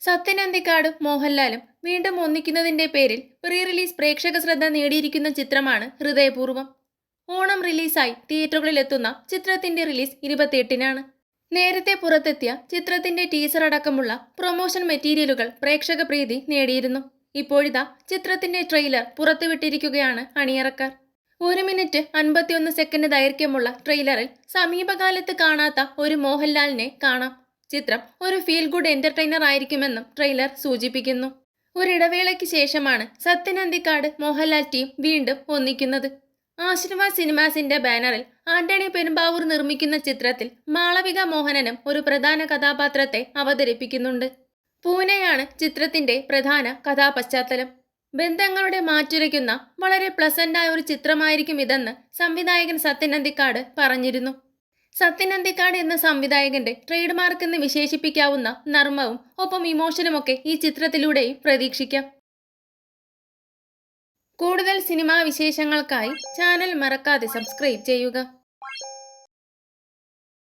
സത്യനന്ദിക്കാടും മോഹൻലാലും വീണ്ടും ഒന്നിക്കുന്നതിന്റെ പേരിൽ പ്രീ റിലീസ് പ്രേക്ഷക ശ്രദ്ധ നേടിയിരിക്കുന്ന ചിത്രമാണ് ഹൃദയപൂർവം. ഓണം റിലീസായി തിയേറ്ററുകളിലെത്തുന്ന ചിത്രത്തിന്റെ റിലീസ് ഇരുപത്തിയെട്ടിനാണ്. നേരത്തെ പുറത്തെത്തിയ ചിത്രത്തിന്റെ ടീസർ അടക്കമുള്ള പ്രൊമോഷൻ മെറ്റീരിയലുകൾ പ്രേക്ഷക പ്രീതി നേടിയിരുന്നു. ഇപ്പോഴിതാ ചിത്രത്തിന്റെ ട്രെയിലർ പുറത്തുവിട്ടിരിക്കുകയാണ് അണിയറക്കാർ. ഒരു മിനിറ്റ് അൻപത്തിയൊന്ന് സെക്കൻഡ് ദൈർഘ്യമുള്ള ട്രെയിലറിൽ സമീപകാലത്ത് കാണാത്ത ഒരു മോഹൻലാലിനെ കാണാം. ചിത്രം ഒരു ഫീൽ ഗുഡ് എന്റർടൈനർ ആയിരിക്കുമെന്നും ട്രെയിലർ സൂചിപ്പിക്കുന്നു. ഒരിടവേളയ്ക്ക് ശേഷമാണ് സത്യനന്ദിക്കാട് മോഹൻലാൽ ടീം വീണ്ടും ഒന്നിക്കുന്നത്. ആശീർവാദ് സിനിമാസിന്റെ ബാനറിൽ ആന്റണി പെരുമ്പാവൂർ നിർമ്മിക്കുന്ന ചിത്രത്തിൽ മാളവിക മോഹനനും ഒരു പ്രധാന കഥാപാത്രത്തെ അവതരിപ്പിക്കുന്നുണ്ട്. പൂനെയാണ് ചിത്രത്തിന്റെ പ്രധാന കഥാപശ്ചാത്തലം. ബന്ധങ്ങളുടെ മാറ്റുരയ്ക്കുന്ന വളരെ പ്ലസന്റായ ഒരു ചിത്രമായിരിക്കും ഇതെന്ന് സംവിധായകൻ സത്യനന്ദിക്കാട് പറഞ്ഞിരുന്നു. സത്യനന്ദിക്കാട് എന്ന സംവിധായകന്റെ ട്രേഡ് മാർക്ക് എന്ന് വിശേഷിപ്പിക്കാവുന്ന നർമ്മവും ഒപ്പം ഇമോഷനുമൊക്കെ ഈ ചിത്രത്തിലൂടെയും പ്രതീക്ഷിക്കാം. കൂടുതൽ സിനിമാ വിശേഷങ്ങൾക്കായി ചാനൽ മറക്കാതെ സബ്സ്ക്രൈബ് ചെയ്യുക.